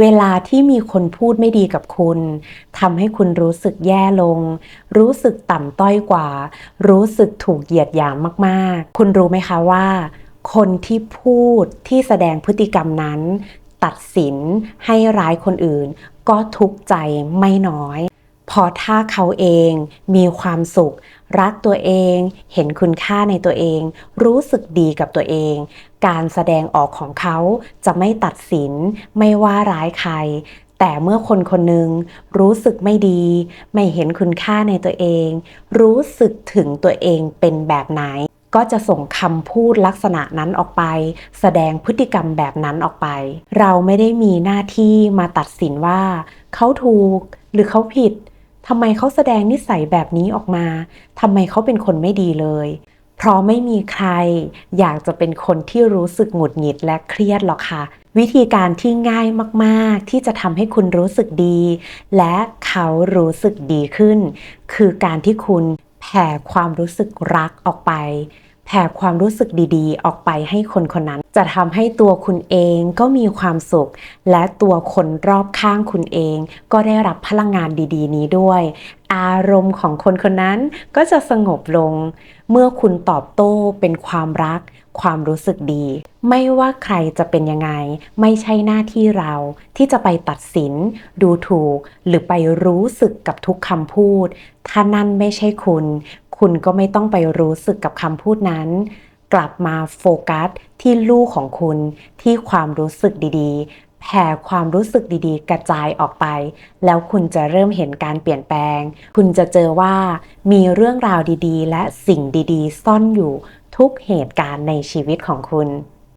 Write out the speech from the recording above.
เวลาที่มีคนพูดไม่ดีกับคุณทำให้คุณรู้สึกแย่ลง รู้สึกต่ำต้อยกว่า รู้สึกถูกเหยียดหยามมาก ๆ คุณรู้ไหมคะว่า คนที่พูดที่แสดงพฤติกรรมนั้น ตัดสินให้ร้ายคนอื่น ก็ทุกข์ใจไม่น้อย อถ้าเขาเองมีความสุข รักตัวเอง เห็นคุณค่าในตัวเอง รู้สึกดีกับตัวเอง การแสดงออกของเขาจะไม่ตัดสิน ไม่ว่าร้ายใคร แต่เมื่อคนคนหนึ่งรู้สึกไม่ดี ไม่เห็นคุณค่าในตัวเอง รู้สึกถึงตัวเองเป็นแบบไหนก็จะส่งคำพูดลักษณะนั้นออกไป แสดงพฤติกรรมแบบนั้นออกไป เราไม่ได้มีหน้าที่มาตัดสินว่า เขาถูกหรือเขาผิด ทำไมเขาแสดงนิสัยแบบนี้ออกมาทำไมเขาเป็นคนไม่ดีเลย เพราะไม่มีใคร อยากจะเป็นคนที่รู้สึกหงุดหงิดและเครียดหรอกค่ะ วิธีการที่ง่ายมากๆ ที่จะทำให้คุณรู้สึกดี และเขารู้สึกดีขึ้น คือการที่คุณแผ่ความรู้สึกรักออกไป แผ่ความรู้สึกดีๆ ออกไปให้คนคนนั้น จะทำให้ตัวคุณเองก็มีความสุข และตัวคนรอบข้างคุณเอง ก็ได้รับพลังงานดีๆ นี้ด้วย อารมณ์ของคนคนนั้นก็จะสงบลง เมื่อคุณตอบโต้เป็นความรัก ความรู้สึกดี ไม่ว่าใครจะเป็นยังไง ไม่ใช่หน้าที่เรา ที่จะไปตัดสิน ดูถูก หรือไปรู้สึกกับทุกคำพูด ถ้านั่นไม่ใช่คุณ คุณก็ไม่ต้องไปรู้สึกกับคำพูดนั้น กลับมาโฟกัสที่ลูกของคุณที่ความรู้สึกดีๆ แผ่ความรู้สึกดีๆ กระจายออกไป แล้วคุณจะเริ่มเห็นการเปลี่ยนแปลง คุณจะเจอว่ามีเรื่องราวดีๆ และสิ่งดีๆ ซ่อนอยู่ทุกเหตุการณ์ในชีวิตของคุณ